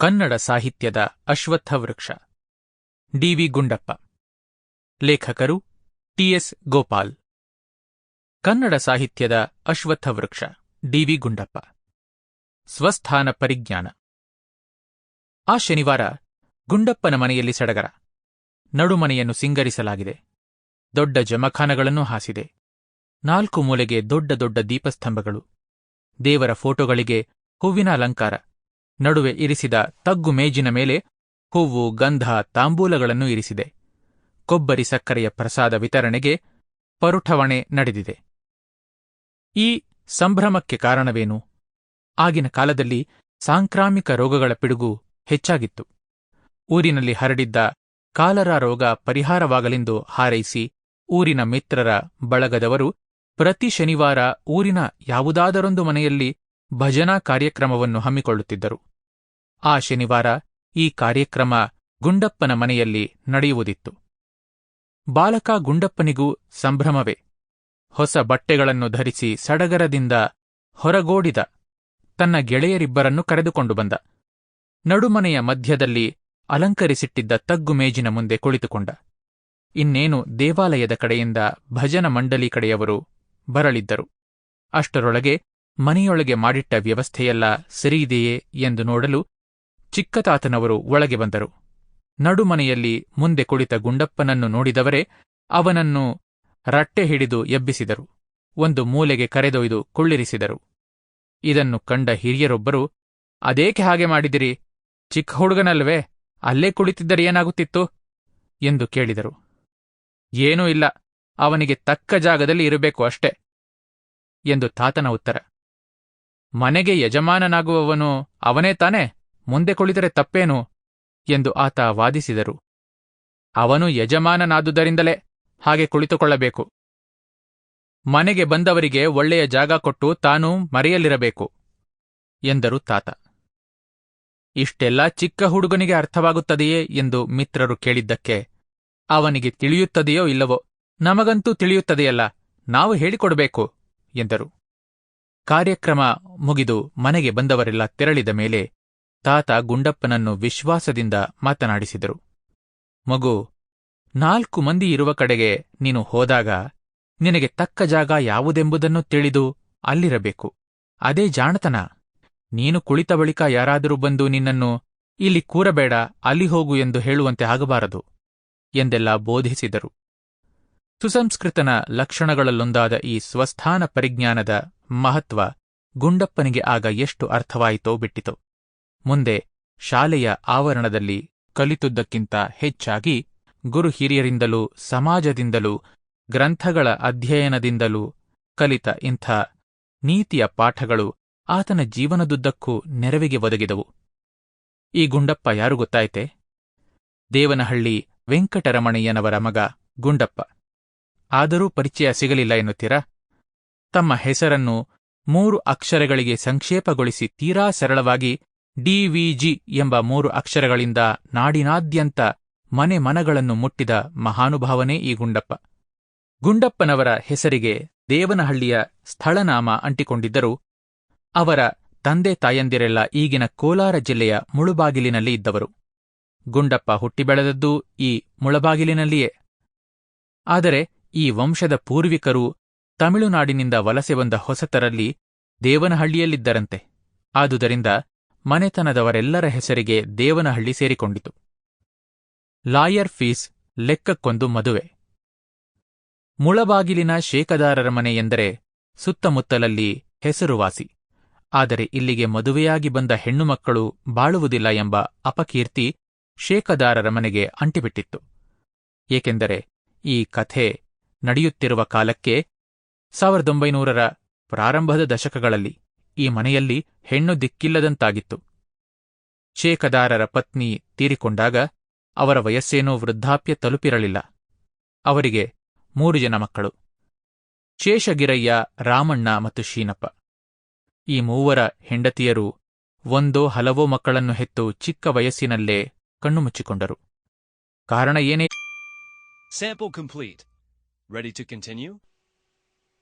ಕನ್ನಡ ಸಾಹಿತ್ಯದ ಅಶ್ವತ್ಥ ವೃಕ್ಷ ಡಿವಿ ಗುಂಡಪ್ಪ. ಲೇಖಕರು ಟಿಎಸ್ ಗೋಪಾಲ್. ಕನ್ನಡ ಸಾಹಿತ್ಯದ ಅಶ್ವತ್ಥ ವೃಕ್ಷ ಡಿವಿ ಗುಂಡಪ್ಪ. ಸ್ವಸ್ಥಾನ ಪರಿಜ್ಞಾನ. ಆ ಶನಿವಾರ ಗುಂಡಪ್ಪನ ಮನೆಯಲ್ಲಿ ಸಡಗರ. ನಡುಮನೆಯನ್ನು ಸಿಂಗರಿಸಲಾಗಿದೆ. ದೊಡ್ಡ ಜಮಖಾನಗಳನ್ನು ಹಾಸಿದೆ. ನಾಲ್ಕು ಮೂಲೆಗೆ ದೊಡ್ಡ ದೊಡ್ಡ ದೀಪಸ್ತಂಭಗಳು. ದೇವರ ಫೋಟೋಗಳಿಗೆ ಹೂವಿನ ಅಲಂಕಾರ. ನಡುವೆ ಇರಿಸಿದ ತಗ್ಗು ಮೇಜಿನ ಮೇಲೆ ಹೂವು, ಗಂಧ, ತಾಂಬೂಲಗಳನ್ನು ಇರಿಸಿದೆ. ಕೊಬ್ಬರಿ ಸಕ್ಕರೆಯ ಪ್ರಸಾದ ವಿತರಣೆಗೆ ಪರುಠವಣೆ ನಡೆದಿದೆ. ಈ ಸಂಭ್ರಮಕ್ಕೆ ಕಾರಣವೇನು? ಆಗಿನ ಕಾಲದಲ್ಲಿ ಸಾಂಕ್ರಾಮಿಕ ರೋಗಗಳ ಪಿಡುಗು ಹೆಚ್ಚಾಗಿತ್ತು. ಊರಿನಲ್ಲಿ ಹರಡಿದ್ದ ಕಾಲರ ರೋಗ ಪರಿಹಾರವಾಗಲೆಂದು ಹಾರೈಸಿ ಊರಿನ ಮಿತ್ರರ ಬಳಗದವರು ಪ್ರತಿ ಶನಿವಾರ ಊರಿನ ಯಾವುದಾದರೊಂದು ಮನೆಯಲ್ಲಿ ಭಜನಾ ಕಾರ್ಯಕ್ರಮವನ್ನು ಹಮ್ಮಿಕೊಳ್ಳುತ್ತಿದ್ದರು. ಆ ಶನಿವಾರ ಈ ಕಾರ್ಯಕ್ರಮ ಗುಂಡಪ್ಪನ ಮನೆಯಲ್ಲಿ ನಡೆಯುವುದಿತ್ತು. ಬಾಲಕ ಗುಂಡಪ್ಪನಿಗೂ ಸಂಭ್ರಮವೇ. ಹೊಸ ಬಟ್ಟೆಗಳನ್ನು ಧರಿಸಿ ಸಡಗರದಿಂದ ಹೊರಗೋಡಿದ ತನ್ನ ಗೆಳೆಯರಿಬ್ಬರನ್ನು ಕರೆದುಕೊಂಡು ಬಂದ. ನಡುಮನೆಯ ಮಧ್ಯದಲ್ಲಿ ಅಲಂಕರಿಸಿಟ್ಟಿದ್ದ ತಗ್ಗು ಮೇಜಿನ ಮುಂದೆ ಕುಳಿತುಕೊಂಡ. ಇನ್ನೇನು ದೇವಾಲಯದ ಕಡೆಯಿಂದ ಭಜನ ಮಂಡಲಿ ಕಡೆಯವರು ಬರಲಿದ್ದರು. ಅಷ್ಟರೊಳಗೆ ಮನೆಯೊಳಗೆ ಮಾಡಿಟ್ಟ ವ್ಯವಸ್ಥೆಯೆಲ್ಲ ಸರಿಯಿದೆಯೇ ಎಂದು ನೋಡಲು ಚಿಕ್ಕತಾತನವರು ಒಳಗೆ ಬಂದರು. ನಡುಮನೆಯಲ್ಲಿ ಮುಂದೆ ಕುಳಿತ ಗುಂಡಪ್ಪನನ್ನು ನೋಡಿದವರೇ ಅವನನ್ನು ರಟ್ಟೆ ಹಿಡಿದು ಎಬ್ಬಿಸಿದರು. ಒಂದು ಮೂಲೆಗೆ ಕರೆದೊಯ್ದು ಕುಳ್ಳಿರಿಸಿದರು. ಇದನ್ನು ಕಂಡ ಹಿರಿಯರೊಬ್ಬರು, ಅದೇಕೆ ಹಾಗೆ ಮಾಡಿದಿರಿ? ಚಿಕ್ಕ ಹುಡುಗನಲ್ವೇ, ಅಲ್ಲೇ ಕುಳಿತಿದ್ದರೆ ಏನಾಗುತ್ತಿತ್ತು? ಎಂದು ಕೇಳಿದರು. ಏನೂ ಇಲ್ಲ, ಅವನಿಗೆ ತಕ್ಕ ಜಾಗದಲ್ಲಿ ಇರಬೇಕು ಅಷ್ಟೆ, ಎಂದು ತಾತನ ಉತ್ತರ. ಮನೆಗೆ ಯಜಮಾನನಾಗುವವನು ಅವನೇ ತಾನೆ? ಮುಂದೆ ಕುಳಿತರೆ ತಪ್ಪೇನು? ಎಂದು ಆತ ವಾದಿಸಿದರು. ಅವನು ಯಜಮಾನನಾದುದರಿಂದಲೇ ಹಾಗೆ ಕುಳಿತುಕೊಳ್ಳಬೇಕು. ಮನೆಗೆ ಬಂದವರಿಗೆ ಒಳ್ಳೆಯ ಜಾಗ ಕೊಟ್ಟು ತಾನು ಮರೆಯಲಿರಬೇಕು ಎಂದರು ತಾತ. ಇಷ್ಟೆಲ್ಲ ಚಿಕ್ಕ ಹುಡುಗನಿಗೆ ಅರ್ಥವಾಗುತ್ತದೆಯೇ ಎಂದು ಮಿತ್ರರು ಕೇಳಿದ್ದಕ್ಕೆ ಅವನಿಗೆ ತಿಳಿಯುತ್ತದೆಯೋ ಇಲ್ಲವೋ, ನಮಗಂತೂ ತಿಳಿಯುತ್ತದೆಯಲ್ಲ, ನಾವು ಹೇಳಿಕೊಡಬೇಕು, ಎಂದರು. ಕಾರ್ಯಕ್ರಮ ಮುಗಿದು ಮನೆಗೆ ಬಂದವರೆಲ್ಲ ತೆರಳಿದ ಮೇಲೆ ತಾತ ಗುಂಡಪ್ಪನನ್ನು ವಿಶ್ವಾಸದಿಂದ ಮಾತನಾಡಿಸಿದರು. ಮಗು, ನಾಲ್ಕು ಮಂದಿ ಇರುವ ಕಡೆಗೆ ನೀನು ಹೋದಾಗ ನಿನಗೆ ತಕ್ಕ ಜಾಗ ಯಾವುದೆಂಬುದನ್ನು ತಿಳಿದು ಅಲ್ಲಿರಬೇಕು. ಅದೇ ಜಾಣತನ. ನೀನು ಕುಳಿತ ಬಳಿಕ ಯಾರಾದರೂ ಬಂದು ನಿನ್ನನ್ನು ಇಲ್ಲಿ ಕೂರಬೇಡ, ಅಲ್ಲಿ ಹೋಗು ಎಂದು ಹೇಳುವಂತೆ ಆಗಬಾರದು ಎಂದೆಲ್ಲ ಬೋಧಿಸಿದರು. ಸುಸಂಸ್ಕೃತನ ಲಕ್ಷಣಗಳಲ್ಲೊಂದಾದ ಈ ಸ್ವಸ್ಥಾನ ಪರಿಜ್ಞಾನದ ಮಹತ್ವ ಗುಂಡಪ್ಪನಿಗೆ ಆಗ ಎಷ್ಟು ಅರ್ಥವಾಯಿತೋ ಬಿಟ್ಟಿತು. ಮುಂದೆ ಶಾಲೆಯ ಆವರಣದಲ್ಲಿ ಕಲಿತುದ್ದಕ್ಕಿಂತ ಹೆಚ್ಚಾಗಿ ಗುರು ಹಿರಿಯರಿಂದಲೂ ಸಮಾಜದಿಂದಲೂ ಗ್ರಂಥಗಳ ಅಧ್ಯಯನದಿಂದಲೂ ಕಲಿತ ಇಂಥ ನೀತಿಯ ಪಾಠಗಳು ಆತನ ಜೀವನದುದ್ದಕ್ಕೂ ನೆರವಿಗೆ ಒದಗಿದವು. ಈ ಗುಂಡಪ್ಪ ಯಾರು ಗೊತ್ತಾಯ್ತೆ? ದೇವನಹಳ್ಳಿ ವೆಂಕಟರಮಣಯ್ಯನವರ ಮಗ ಗುಂಡಪ್ಪ. ಆದರೂ ಪರಿಚಯ ಸಿಗಲಿಲ್ಲ ಎನ್ನುತ್ತೀರಾ? ತಮ್ಮ ಹೆಸರನ್ನು ಮೂರು ಅಕ್ಷರಗಳಿಗೆ ಸಂಕ್ಷೇಪಗೊಳಿಸಿ ತೀರಾ ಸರಳವಾಗಿ ಡಿವಿಜಿ ಎಂಬ ಮೂರು ಅಕ್ಷರಗಳಿಂದ ನಾಡಿನಾದ್ಯಂತ ಮನೆ ಮನಗಳನ್ನು ಮುಟ್ಟಿದ ಮಹಾನುಭಾವನೇ ಈ ಗುಂಡಪ್ಪ. ಗುಂಡಪ್ಪನವರ ಹೆಸರಿಗೆ ದೇವನಹಳ್ಳಿಯ ಸ್ಥಳನಾಮ ಅಂಟಿಕೊಂಡಿದ್ದರು ಅವರ ತಂದೆ ತಾಯಂದಿರೆಲ್ಲ ಈಗಿನ ಕೋಲಾರ ಜಿಲ್ಲೆಯ ಮುಳುಬಾಗಿಲಿನಲ್ಲಿ ಇದ್ದವರು. ಗುಂಡಪ್ಪ ಹುಟ್ಟಿ ಬೆಳೆದದ್ದು ಈ ಮುಳಬಾಗಿಲಿನಲ್ಲಿಯೇ. ಆದರೆ ಈ ವಂಶದ ಪೂರ್ವಿಕರು ತಮಿಳುನಾಡಿನಿಂದ ವಲಸೆ ಬಂದ ಹೊಸತರಲ್ಲಿ ದೇವನಹಳ್ಳಿಯಲ್ಲಿದ್ದರಂತೆ. ಆದುದರಿಂದ ಮನೆತನದವರೆಲ್ಲರ ಹೆಸರಿಗೆ ದೇವನಹಳ್ಳಿ ಸೇರಿಕೊಂಡಿತು. ಲಾಯರ್ ಫೀಸ್ ಲೆಕ್ಕಕ್ಕೊಂದು ಮದುವೆ. ಮುಳಬಾಗಿಲಿನ ಶೇಕದಾರರ ಮನೆ ಎಂದರೆ ಸುತ್ತಮುತ್ತಲಲ್ಲಿ ಹೆಸರುವಾಸಿ. ಆದರೆ ಇಲ್ಲಿಗೆ ಮದುವೆಯಾಗಿ ಬಂದ ಹೆಣ್ಣುಮಕ್ಕಳು ಬಾಳುವುದಿಲ್ಲ ಎಂಬ ಅಪಕೀರ್ತಿ ಶೇಕದಾರರ ಮನೆಗೆ ಅಂಟಿಬಿಟ್ಟಿತ್ತು. ಏಕೆಂದರೆ ಈ ಕಥೆ ನಡೆಯುತ್ತಿರುವ ಕಾಲಕ್ಕೆ ಸಾವಿರದ ಒಂಬೈನೂರರ ಪ್ರಾರಂಭದ ದಶಕಗಳಲ್ಲಿ ಈ ಮನೆಯಲ್ಲಿ ಹೆಣ್ಣು ದಿಕ್ಕಿಲ್ಲದಂತಾಗಿತ್ತು. ಶೇಕದಾರರ ಪತ್ನಿ ತೀರಿಕೊಂಡಾಗ ಅವರ ವಯಸ್ಸೇನೂ ವೃದ್ಧಾಪ್ಯ ತಲುಪಿರಲಿಲ್ಲ. ಅವರಿಗೆ ಮೂರು ಜನ ಮಕ್ಕಳು, ಶೇಷಗಿರಯ್ಯ, ರಾಮಣ್ಣ ಮತ್ತು ಶೀನಪ್ಪ. ಈ ಮೂವರ ಹೆಂಡತಿಯರು ಒಂದೋ ಹಲವೋ ಮಕ್ಕಳನ್ನು ಹೆತ್ತು ಚಿಕ್ಕ ವಯಸ್ಸಿನಲ್ಲೇ ಕಣ್ಣು ಮುಚ್ಚಿಕೊಂಡರು. ಕಾರಣ ಏನೇ?